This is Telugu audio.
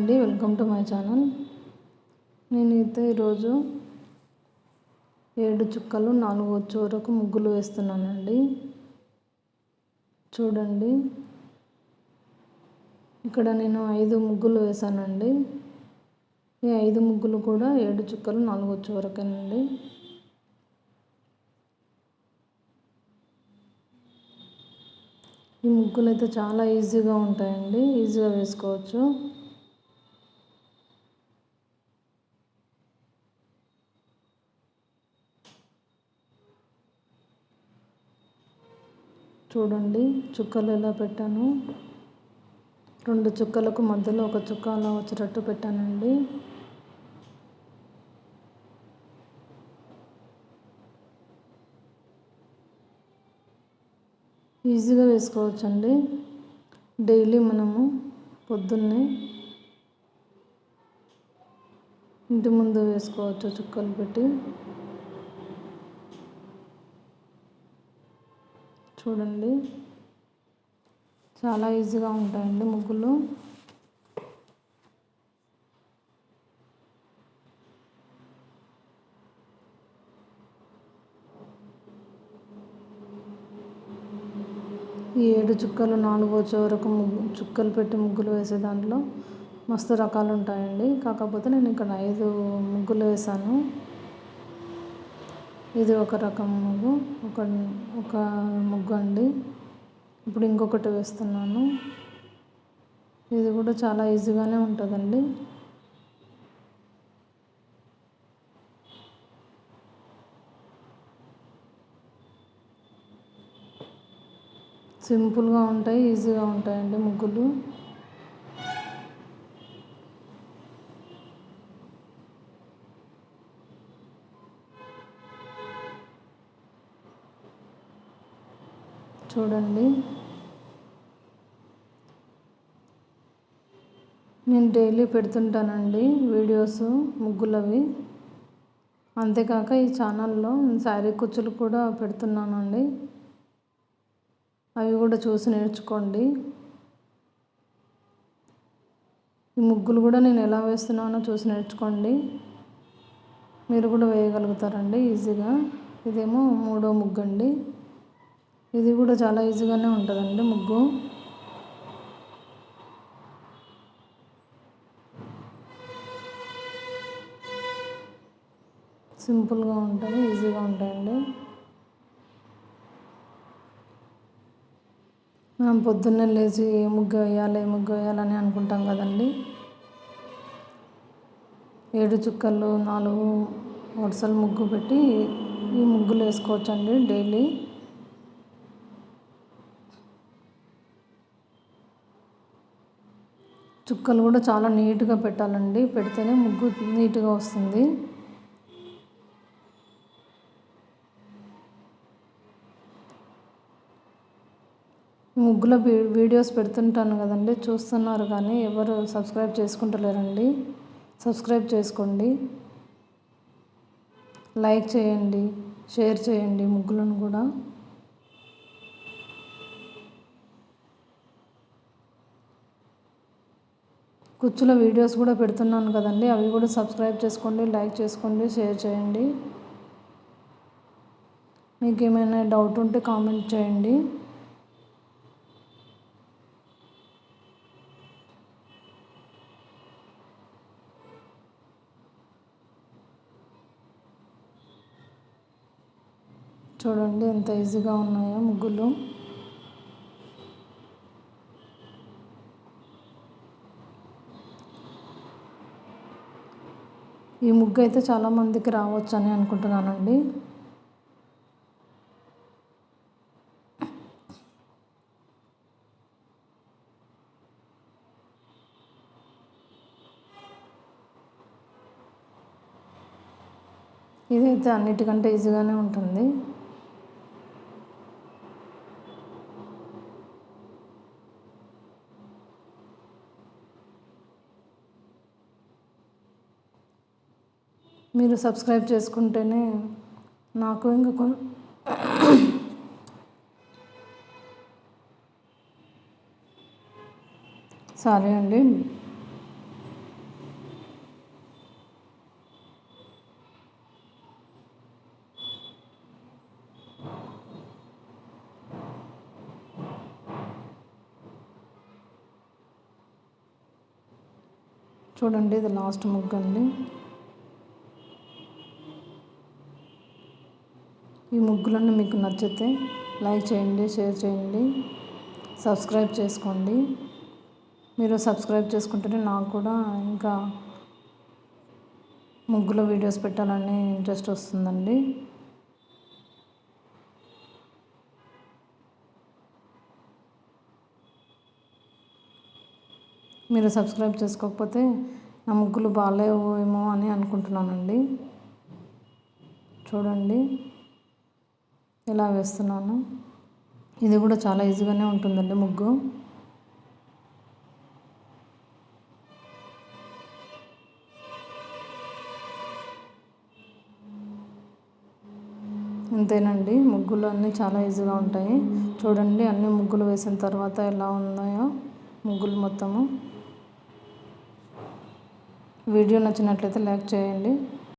అండి వెల్కమ్ టు మై ఛానల్. నేనైతే ఈరోజు ఏడు చుక్కలు నాలుగు వచ్చే వరకు ముగ్గులు వేస్తున్నానండి. చూడండి. ఇక్కడ నేను ఐదు ముగ్గులు వేసానండి ఈ ఐదు ముగ్గులు కూడా ఏడు చుక్కలు నాలుగు వచ్చే వరకేనండి. ఈ ముగ్గులు అయితే చాలా ఈజీగా ఉంటాయండి. ఈజీగా వేసుకోవచ్చు. చూడండి చుక్కలు ఎలా పెట్టాను? రెండు చుక్కలకు మధ్యలో ఒక చుక్క అలా వచ్చేటట్టు పెట్టానండి. ఈజీగా వేసుకోవచ్చండి. డైలీ మనము పొద్దున్నే ఇంటి ముందు వేసుకోవచ్చు చుక్కలు పెట్టి. చూడండి. చాలా ఈజీగా ఉంటాయండి ముగ్గులు. ఈ ఏడు చుక్కలు నాలుగో చివరకు వరకు ముగ్గు చుక్కలు పెట్టి ముగ్గులు వేసే దాంట్లో మస్తు రకాలు ఉంటాయండి. కాకపోతే నేను ఇక్కడ ఐదు ముగ్గులు వేసాను. ఇది ఒక రకం ముగ్గు ఒక ఒక ముగ్గు అండి. ఇప్పుడు ఇంకొకటి వేస్తున్నాను. ఇది కూడా చాలా ఈజీగానే ఉంటుందండి. సింపుల్గా ఉంటాయి ఈజీగా ఉంటాయండి ముగ్గులు. చూడండి. నేను డైలీ పెడుతుంటానండి వీడియోస్ ముగ్గులవి. అంతేకాక ఈ ఛానల్లో శారీ కుచ్చులు కూడా పెడుతున్నానండి. అవి కూడా చూసి నేర్చుకోండి. ఈ ముగ్గులు కూడా నేను ఎలా వేస్తున్నానో చూసి నేర్చుకోండి. మీరు కూడా వేయగలుగుతారండి ఈజీగా. ఇదేమో మూడో ముగ్గు అండి ఇది కూడా చాలా ఈజీగానే ఉంటుందండి ముగ్గు. సింపుల్గా ఉంటుంది ఈజీగా ఉంటాయండి. మనం పొద్దున్నే లేచి ఏ ముగ్గు వేయాలి ఏ ముగ్గు వేయాలని అనుకుంటాం కదండి. ఏడు చుక్కలు నాలుగు వరుసలు ముగ్గు పెట్టి ఈ ముగ్గులు వేసుకోవచ్చండి డైలీ. చుక్కలు కూడా చాలా నీట్గా పెట్టాలండి. పెడితేనే ముగ్గు నీట్గా వస్తుంది. ముగ్గుల వీడియోస్ పెడుతుంటాను కదండి. చూస్తున్నారు కానీ ఎవరు సబ్స్క్రైబ్ చేసుకుంటలేరండి. సబ్స్క్రైబ్ చేసుకోండి. లైక్ చేయండి. షేర్ చేయండి ముగ్గులను కూడా. కుచ్చుల వీడియోస్ కూడా పెడుతున్నాను కదండి. అవి కూడా సబ్స్క్రైబ్ చేసుకోండి లైక్ చేసుకోండి షేర్ చేయండి. మీకు ఏమైనా డౌట్ ఉంటే కామెంట్ చేయండి. చూడండి ఎంత ఈజీగా ఉన్నాయో ముగ్గులు. ఈ ముగ్గు అయితే చాలామందికి రావచ్చు అని అనుకుంటున్నానండి. ఇదైతే అన్నిటికంటే ఈజీగానే ఉంటుంది. మీరు సబ్స్క్రైబ్ చేసుకుంటేనే నాకు ఇంకా కొ సారీ అండి. చూడండి ఇది లాస్ట్ ముగ్గు అండి ఈ ముగ్గులన్నీ మీకు నచ్చితే లైక్ చేయండి షేర్ చేయండి సబ్స్క్రైబ్ చేసుకోండి. మీరు సబ్స్క్రైబ్ చేసుకుంటేనే నాకు కూడా ఇంకా ముగ్గుల వీడియోస్ పెట్టాలని ఇంట్రెస్ట్ వస్తుందండి. మీరు సబ్స్క్రైబ్ చేసుకోకపోతే నా ముగ్గులు బాగాలేవేమో అని అనుకుంటున్నానండి. చూడండి. ఎలా వేస్తున్నాను? ఇది కూడా చాలా ఈజీగానే ఉంటుందండి ముగ్గు. ఇంతేనండి ముగ్గులు అన్నీ చాలా ఈజీగా ఉంటాయి. చూడండి అన్ని ముగ్గులు వేసిన తర్వాత ఎలా ఉన్నాయో ముగ్గులు మొత్తము. వీడియో నచ్చినట్లయితే లైక్ చేయండి.